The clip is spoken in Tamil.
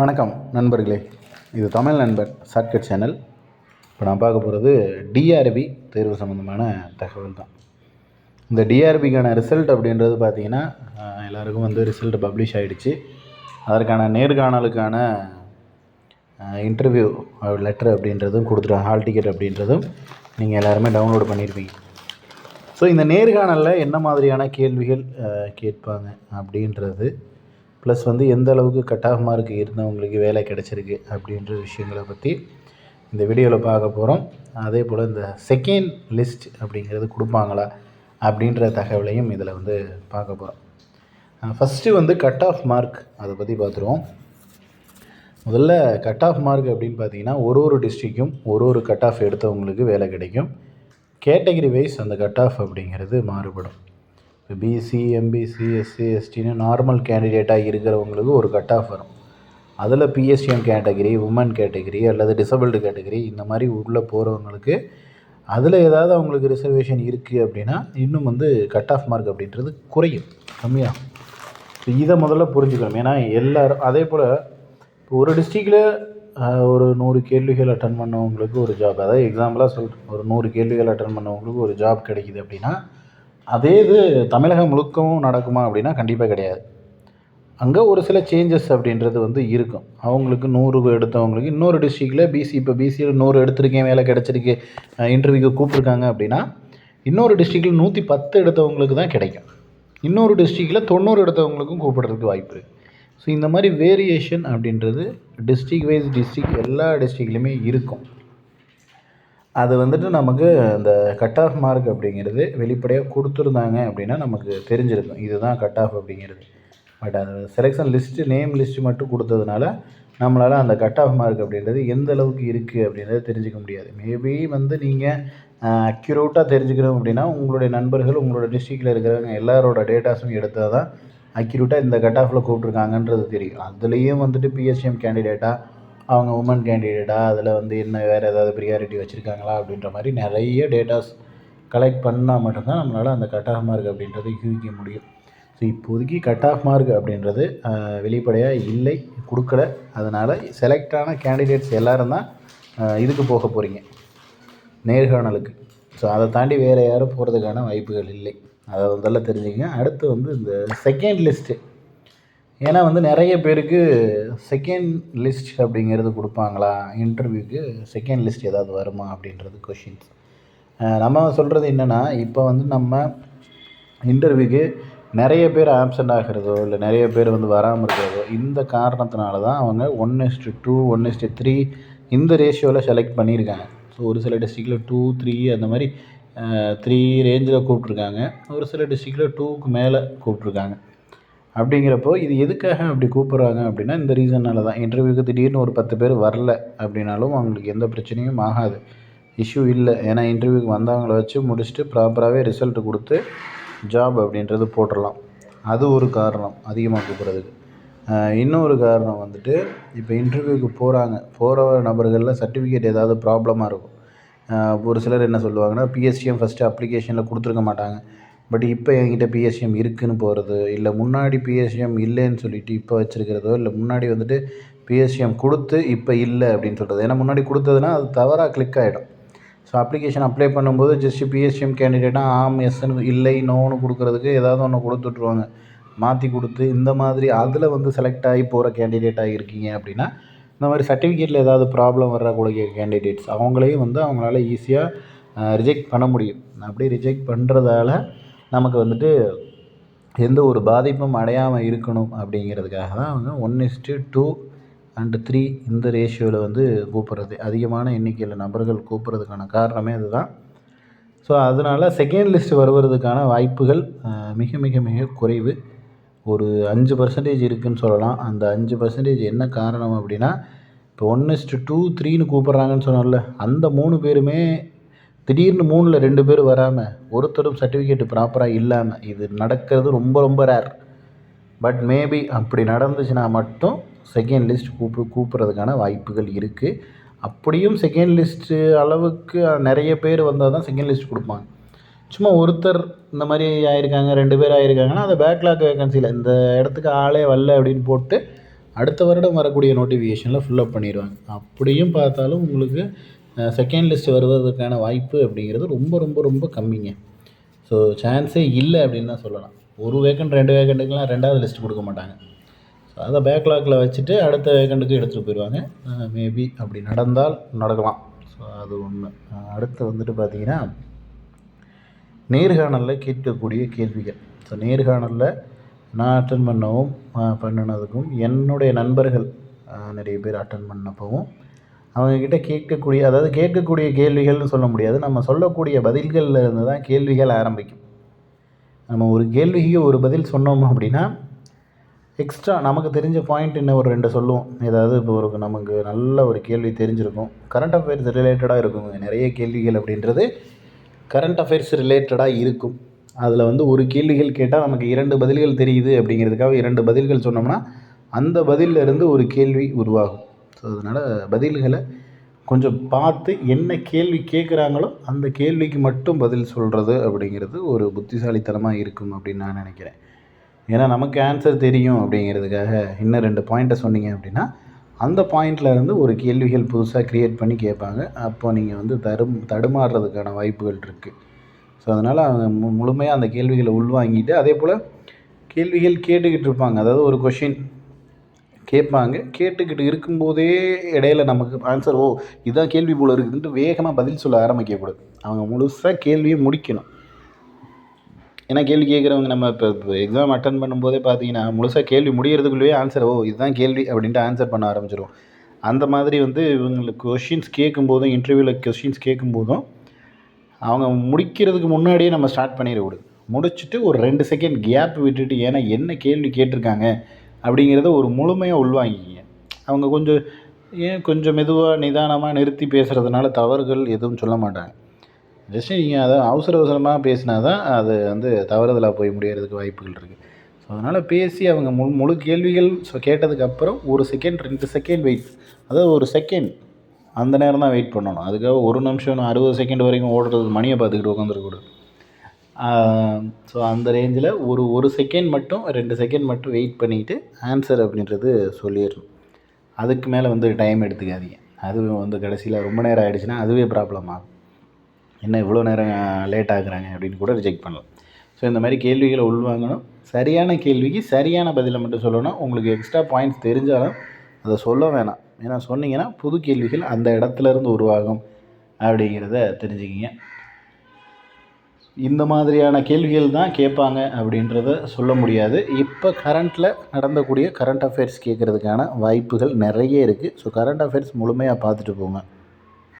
வணக்கம் நண்பர்களே. இது தமிழ் நண்பர் ஷார்ட்கட் சேனல். இப்போ நான் பார்க்க போகிறது டிஆர்பி தேர்வு சம்மந்தமான தகவல் தான். இந்த டிஆர்பிக்கான ரிசல்ட் அப்படின்றது பார்த்தீங்கன்னா எல்லாருக்கும் வந்து ரிசல்ட் பப்ளிஷ் ஆகிடுச்சு அதற்கான நேர்காணலுக்கான இன்டர்வியூ லெட்டர் அப்படின்றதும் கொடுத்துருவாங்க ஹால் டிக்கெட் அப்படின்றதும் நீங்கள் எல்லாருமே டவுன்லோட் பண்ணியிருப்பீங்க ஸோ இந்த நேர்காணலில் என்ன மாதிரியான கேள்விகள் கேட்பாங்க அப்படின்றது ப்ளஸ் வந்து எந்த அளவுக்கு கட் ஆஃப் மார்க் இருந்தவங்களுக்கு வேலை கிடச்சிருக்கு அப்படின்ற விஷயங்களை பற்றி இந்த வீடியோவில் பார்க்க போகிறோம் அதே போல் இந்த செகண்ட் லிஸ்ட் அப்படிங்கிறது கொடுப்பாங்களா அப்படின்ற தகவலையும் இதில் வந்து பார்க்க போகிறோம் ஃபஸ்ட்டு வந்து கட் ஆஃப் மார்க் அதை பற்றி பார்த்துருவோம். முதல்ல கட் ஆஃப் மார்க் அப்படின்னு பார்த்தீங்கன்னா ஒரு ஒரு டிஸ்ட்ரிக்கும் ஒரு ஒரு கட் ஆஃப் எடுத்தவங்களுக்கு வேலை கிடைக்கும். கேட்டகரி வைஸ் அந்த கட் ஆஃப் அப்படிங்கிறது மாறுபடும். பிசி எம்பிசி எஸ்சி எஸ்டின்னு நார்மல் கேண்டிடேட்டாக இருக்கிறவங்களுக்கு ஒரு கட் ஆஃப் வரும். அதில் பிஎஸ்டிஎம் கேட்டகரி உமன் கேட்டகரி அல்லது டிசபிள்டு கேட்டகரி இந்த மாதிரி உள்ளே போகிறவங்களுக்கு அதில் ஏதாவது அவங்களுக்கு ரிசர்வேஷன் இருக்குது அப்படின்னா இன்னும் வந்து கட் ஆஃப் மார்க் அப்படின்றது குறையும். கம்மியாகும் ஸோ இதை முதல்ல புரிஞ்சுக்கணும். ஏன்னா எல்லோரும் அதே போல் இப்போ ஒரு டிஸ்ட்ரிக்டில் ஒரு நூறு கேள்விகள் அட்டன் பண்ணவங்களுக்கு ஒரு ஜாப் அதாவது எக்ஸாம்பிளாக சொல்கிறேன் ஒரு நூறு கேள்விகள் அட்டன் பண்ணவங்களுக்கு ஒரு ஜாப் கிடைக்குது அப்படின்னா அதே இது தமிழகம் முழுக்கவும் நடக்குமா அப்படின்னா கண்டிப்பாக கிடையாது. அங்கே ஒரு சில சேஞ்சஸ் அப்படின்றது வந்து இருக்கும். அவங்களுக்கு நூறு எடுத்தவங்களுக்கு இன்னொரு டிஸ்ட்ரிக்டில் பிசி இப்போ பிசியில் நூறு எடுத்திருக்கேன் வேலை கிடச்சிருக்கு இன்டர்வியூக்கு கூப்பிட்ருக்காங்க அப்படின்னா இன்னொரு டிஸ்ட்ரிக்டில் நூற்றி பத்து எடுத்தவங்களுக்கு தான் கிடைக்கும். இன்னொரு டிஸ்ட்ரிக்டில் தொண்ணூறு எடுத்தவங்களுக்கும் கூப்பிட்றதுக்கு வாய்ப்பு. இருக்குது ஸோ இந்த மாதிரி வேரியேஷன் அப்படின்றது டிஸ்ட்ரிக் வைஸ் டிஸ்ட்ரிக் எல்லா டிஸ்ட்ரிக்ட்லையுமே இருக்கும். அது வந்துட்டு நமக்கு அந்த கட் ஆஃப் மார்க் அப்படிங்கிறது வெளிப்படையாக கொடுத்துருந்தாங்க அப்படின்னா நமக்கு தெரிஞ்சிருக்கும். இதுதான் கட் ஆஃப் அப்படிங்கிறது. பட் அந்த செலெக்ஷன் லிஸ்ட்டு நேம் லிஸ்ட்டு மட்டும் கொடுத்ததுனால நம்மளால் அந்த கட் ஆஃப் மார்க் அப்படின்றது எந்த அளவுக்கு இருக்குது அப்படின்றத தெரிஞ்சுக்க முடியாது. மேபி வந்து நீங்கள் அக்யூரேட்டாக தெரிஞ்சுக்கணும் அப்படின்னா உங்களுடைய நண்பர்கள் உங்களோட டிஸ்ட்ரிக்டில் இருக்கிறவங்க எல்லாரோட டேட்டாஸும் எடுத்தால் தான் அக்யூரேட்டாக இந்த கட் ஆஃபில் கூப்பிட்ருக்காங்கன்றது தெரியும். அதுலேயும் வந்துட்டு பிஎஸ்சிஎம் கேண்டிடேட்டாக அவங்க உமன் கேண்டிடேட்டா அதில் வந்து என்ன வேறு ஏதாவது ப்ரியாரிட்டி வச்சுருக்காங்களா அப்படின்ற மாதிரி நிறைய டேட்டாஸ் கலெக்ட் பண்ணால் மட்டும்தான் நம்மளால் அந்த கட் ஆஃப் மார்க் அப்படின்றத யூகிக்க முடியும். ஸோ இப்போதைக்கு கட் ஆஃப் மார்க் அப்படின்றது வெளிப்படையாக இல்லை கொடுக்கல. அதனால் செலக்டான கேண்டிடேட்ஸ் எல்லோரும் தான் இதுக்கு போக போகிறீங்க நேர்காணலுக்கு. ஸோ அதை தாண்டி வேறு யாரும் போகிறதுக்கான வாய்ப்புகள் இல்லை. அதை முதல்ல தெரிஞ்சுக்கங்க. அடுத்து வந்து இந்த செகண்ட் லிஸ்ட்டு ஏன்னா வந்து நிறைய பேருக்கு செகண்ட் லிஸ்ட் அப்படிங்கிறது கொடுப்பாங்களா? இன்டர்வியூக்கு செகண்ட் லிஸ்ட் ஏதாவது வருமா அப்படின்றது கொஷின்ஸ் நம்ம சொல்கிறது என்னென்னா இப்போ வந்து நம்ம இன்டர்வியூக்கு நிறைய பேர் ஆப்சண்ட் ஆகிறதோ இல்லை நிறைய பேர் வந்து வராமல் இருக்கிறதோ இந்த காரணத்தினால தான் அவங்க one is to two one is to three இந்த ரேஷியோவில் செலக்ட் பண்ணியிருக்காங்க. ஸோ ஒரு சில டிஸ்ட்ரிக்டில் டூ த்ரீ அந்த மாதிரி த்ரீ ரேஞ்சில் கூப்பிட்ருக்காங்க ஒரு சில டிஸ்ட்ரிக்டில் டூக்கு மேலே கூப்பிட்ருக்காங்க அப்படிங்கிறப்போ இது எதுக்காக அப்படி கூப்பிட்றாங்க அப்படின்னா இந்த ரீசன்னால தான். இன்டர்வியூக்கு திடீர்னு ஒரு பத்து பேர் வரல அப்படின்னாலும் அவங்களுக்கு எந்த பிரச்சனையும் ஆகாது. இஷ்யூ இல்லை. ஏன்னா இன்டர்வியூக்கு வந்தவங்கள வச்சு முடிச்சுட்டு ப்ராப்பராகவே ரிசல்ட் கொடுத்து ஜாப் அப்படின்றது போட்டுடலாம் அது ஒரு காரணம் அதிகமாக கூப்பிட்றதுக்கு. இன்னொரு காரணம் வந்துட்டு இப்போ இன்டர்வியூக்கு போகிறாங்க போகிற நபர்களில் சர்டிஃபிகேட் ஏதாவது ப்ராப்ளமாக இருக்கும். ஒரு சிலர் என்ன சொல்லுவாங்கன்னா பிஎஸ்சிஎம் ஃபஸ்ட்டு அப்ளிகேஷனில் கொடுத்துருக்க மாட்டாங்க. பட் இப்போ என்கிட்ட பிஎஸ்சிஎம் இருக்குதுன்னு போகிறது இல்லை முன்னாடி பிஎஸ்சிஎம் இல்லைன்னு சொல்லிட்டு இப்போ வச்சுருக்கிறதோ இல்லை முன்னாடி வந்துட்டு பிஎஸ்சிஎம் கொடுத்து இப்போ இல்லை அப்படின்னு சொல்கிறது ஏன்னா முன்னாடி கொடுத்ததுன்னா அது தவறாக கிளிக் ஆகிடும் ஸோ அப்ளிகேஷன் அப்ளை பண்ணும்போது ஜஸ்ட் பிஎஸ்சிஎம் கேண்டிடேட்டாக ஆம் எஸ்ன்னு இல்லை நோன்னு கொடுக்குறதுக்கு ஏதாவது ஒன்று கொடுத்துட்ருவாங்க மாற்றி கொடுத்து இந்த மாதிரி அதில் வந்து செலக்ட் ஆகி போகிற கேண்டிடேட்டாக இருக்கீங்க அப்படின்னா இந்த மாதிரி சர்டிஃபிகேட்டில் ஏதாவது ப்ராப்ளம் வரக்கூடிய கேண்டிடேட்ஸ் அவங்களையும் வந்து அவங்களால ஈஸியாக ரிஜெக்ட் பண்ண முடியும். அப்படி ரிஜெக்ட் பண்ணுறதால நமக்கு வந்துட்டு எந்த ஒரு பாதிப்பும் அடையாமல் இருக்கணும் அப்படிங்கிறதுக்காக தான் அவங்க one is to two and three இந்த ரேஷியோவில் வந்து கூப்பிட்றது. அதிகமான எண்ணிக்கையில் நபர்கள் கூப்பிட்றதுக்கான காரணமே அதுதான். ஸோ அதனால் செகண்ட் லிஸ்ட் வருவதற்கான வாய்ப்புகள் மிக மிக மிக குறைவு. ஒரு அஞ்சு பர்சன்டேஜ் இருக்குதுன்னு சொல்லலாம். அந்த அஞ்சு பர்சன்டேஜ் என்ன காரணம் அப்படின்னா இப்போ ஒன் இஸ்ட்டு டூ த்ரீன்னு கூப்பிட்றாங்கன்னு சொன்னோம்ல அந்த மூணு பேருமே திடீர்னு மூணில் ரெண்டு பேர் வராமல் ஒருத்தரும் சர்டிஃபிகேட் ப்ராப்பராக இல்லாமல் இது நடக்கிறது ரொம்ப ரொம்ப ரேர் பட் மேபி அப்படி நடந்துச்சுன்னா மட்டும் செகண்ட் லிஸ்ட் கூப்பிடு கூப்பிட்றதுக்கான வாய்ப்புகள் இருக்குது அப்படியும் செகண்ட் லிஸ்ட்டு அளவுக்கு நிறைய பேர் வந்தால் தான் செகண்ட் லிஸ்ட் கொடுப்பாங்க. சும்மா ஒருத்தர் இந்த மாதிரி ஆயிருக்காங்க ரெண்டு பேர் ஆயிருக்காங்கன்னா அதை பேக்லாக் வேகன்சியில் இந்த இடத்துக்கு ஆளே வரல அப்படின்னு போட்டு அடுத்த வருடம் வரக்கூடிய நோட்டிஃபிகேஷனில் ஃபில்லப் பண்ணிடுவாங்க. அப்படியும் பார்த்தாலும் உங்களுக்கு செகண்ட் லிஸ்ட் வருவதற்கான வாய்ப்பு அப்படிங்கிறது ரொம்ப ரொம்ப ரொம்ப கம்மிங்க. ஸோ சான்ஸே இல்லை அப்படின்னு தான் சொல்லலாம். ஒரு வேக்கண்ட் ரெண்டு வேக்கண்ட்டுக்கெலாம் ரெண்டாவது லிஸ்ட் கொடுக்க மாட்டாங்க. ஸோ அதை பேக்லாக்கில் வச்சுட்டு அடுத்த வேக்கண்ட்டுக்கு எடுத்துகிட்டு போயிடுவாங்க. மேபி அப்படி நடந்தால் நடக்கலாம். ஸோ அது ஒன்று அடுத்து வந்துட்டு பார்த்தீங்கன்னா நேர்காணலில் கேட்கக்கூடிய கேள்விகள். ஸோ நேர்காணலில் நான் அட்டன் பண்ணவும் பண்ணினதுக்கும் என்னுடைய நண்பர்கள் நிறைய பேர் அட்டன் பண்ணப்பவும் அவங்கக்கிட்ட கேட்கக்கூடிய அதாவது கேட்கக்கூடிய கேள்விகள்னு சொல்ல முடியாது. நம்ம சொல்லக்கூடிய பதில்களில் இருந்து தான் கேள்விகள் ஆரம்பிக்கும். நம்ம ஒரு கேள்விக்கு ஒரு பதில் சொன்னோம் அப்படின்னா எக்ஸ்ட்ரா நமக்கு தெரிஞ்ச பாயிண்ட் இன்னும் ஒரு ரெண்டு சொல்லுவோம். ஏதாவது இப்போ ஒரு நமக்கு நல்ல ஒரு கேள்வி தெரிஞ்சிருக்கும். கரண்ட் அஃபேர்ஸ் ரிலேட்டடாக இருக்குங்க நிறைய கேள்விகள் அப்படின்றது கரண்ட் அஃபேர்ஸ் ரிலேட்டடாக இருக்கும். அதில் வந்து ஒரு கேள்விகள் கேட்டால் நமக்கு இரண்டு பதில்கள் தெரியுது அப்படிங்கிறதுக்காக இரண்டு பதில்கள் சொன்னோம்னா அந்த பதிலிருந்து இருந்து ஒரு கேள்வி உருவாகும். ஸோ அதனால் பதில்களை கொஞ்சம் பார்த்து என்ன கேள்வி கேட்குறாங்களோ அந்த கேள்விக்கு மட்டும் பதில் சொல்கிறது அப்படிங்கிறது ஒரு புத்திசாலித்தனமாக இருக்கும் அப்படின்னு நான் நினைக்கிறேன். ஏன்னா நமக்கு ஆன்சர் தெரியும் அப்படிங்கிறதுக்காக இன்னும் ரெண்டு பாயிண்ட்டை சொன்னீங்க அப்படின்னா அந்த பாயிண்ட்ல இருந்து ஒரு கேள்விகள் புதுசாக க்ரியேட் பண்ணி கேட்பாங்க. அப்போ நீங்கள் வந்து தரும் தடுமாறுறதுக்கான வாய்ப்புகள் இருக்குது ஸோ அதனால் அவங்க மு முழுமையாக அந்த கேள்விகளை உள்வாங்கிட்டு அதே போல் கேள்விகள் கேட்டுக்கிட்டு இருப்பாங்க. அதாவது ஒரு கொஷின் கேட்பாங்க. கேட்டுக்கிட்டு இருக்கும்போதே இடையில நமக்கு ஆன்சர் ஓ இதுதான் கேள்வி போல இருக்குதுன்ட்டு வேகமாக பதில் சொல்ல ஆரம்பிக்கக்கூடாது. அவங்க முழுசாக கேள்வியை முடிக்கணும். ஏன்னா கேள்வி கேட்குறவங்க நம்ம இப்போ இப்போ எக்ஸாம் அட்டன் பண்ணும்போதே பார்த்தீங்கன்னா முழுசாக கேள்வி முடியறதுக்குள்ளேயே ஆன்சர் ஓ இதுதான் கேள்வி அப்படின்ட்டு ஆன்சர் பண்ண ஆரம்பிச்சிடும் அந்த மாதிரி வந்து இவங்களுக்கு கொஷின்ஸ் கேட்கும்போதும் இன்டர்வியூவில் கொஷின்ஸ் கேட்கும்போதும் அவங்க முடிக்கிறதுக்கு முன்னாடியே நம்ம ஸ்டார்ட் பண்ணிடக்கூடாது. முடிச்சுட்டு ஒரு ரெண்டு செகண்ட் கேப் விட்டுட்டு ஏன்னா என்ன கேள்வி கேட்டிருக்காங்க? அப்படிங்கிறத ஒரு முழுமையாக உள்வாங்கிக்கிங்க அவங்க கொஞ்சம் ஏன் கொஞ்சம் மெதுவாக நிதானமாக நிறுத்தி பேசுகிறதுனால தவறுகள் எதுவும் சொல்ல மாட்டாங்க. ஜஸ்ட்டு நீங்கள் அதை அவசர அவசரமாக பேசினா தான் அது வந்து தவறுதலாக போய் முடியறதுக்கு வாய்ப்புகள் இருக்குது ஸோ அதனால் பேசி அவங்க முழு முழு கேள்விகள் ஸோ கேட்டதுக்கப்புறம் ஒரு செகண்ட் ரெண்டு செகண்ட் வெயிட் அதாவது ஒரு செகண்ட் அந்த நேரம் தான் வெயிட் பண்ணணும். அதுக்காக ஒரு நிமிஷம் அறுபது செகண்ட் வரைக்கும் ஓடுறது மணியை பார்த்துக்கிட்டு உட்காந்துருக்கூடாது ஸோ அந்த ரேஞ்சில் ஒரு ஒரு செகண்ட் மட்டும் ரெண்டு செகண்ட் மட்டும் வெயிட் பண்ணிக்கிட்டு ஆன்சர் அப்படின்றது சொல்லிடணும். அதுக்கு மேலே வந்து டைம் எடுத்துக்காதீங்க. அதுவும் வந்து கடைசியில் ரொம்ப நேரம் ஆகிடுச்சுன்னா அதுவே ப்ராப்ளம் ஆகும். என்ன இவ்வளோ நேரம் லேட் ஆகுறாங்க அப்படின்னு கூட ரிஜெக்ட் பண்ணலாம். ஸோ இந்த மாதிரி கேள்விகளை உள்வாங்கணும். சரியான கேள்விக்கு சரியான பதிலை மட்டும் சொல்லணும். உங்களுக்கு எக்ஸ்ட்ரா பாயிண்ட்ஸ் தெரிஞ்சாலும் அதை சொல்ல வேணாம். ஏன்னா சொன்னீங்கன்னா புது கேள்விகள் அந்த இடத்துல இருந்து உருவாகும் அப்படிங்கிறத தெரிஞ்சுக்கிங்க. இந்த மாதிரியான கேள்விகள் தான் கேட்பாங்க அப்படின்றத சொல்ல முடியாது. இப்போ கரண்ட்டில் நடந்தக்கூடிய கரண்ட் அஃபேர்ஸ் கேட்குறதுக்கான வாய்ப்புகள் நிறைய இருக்குது ஸோ கரண்ட் அஃபேர்ஸ் முழுமையாக பார்த்துட்டு போங்க.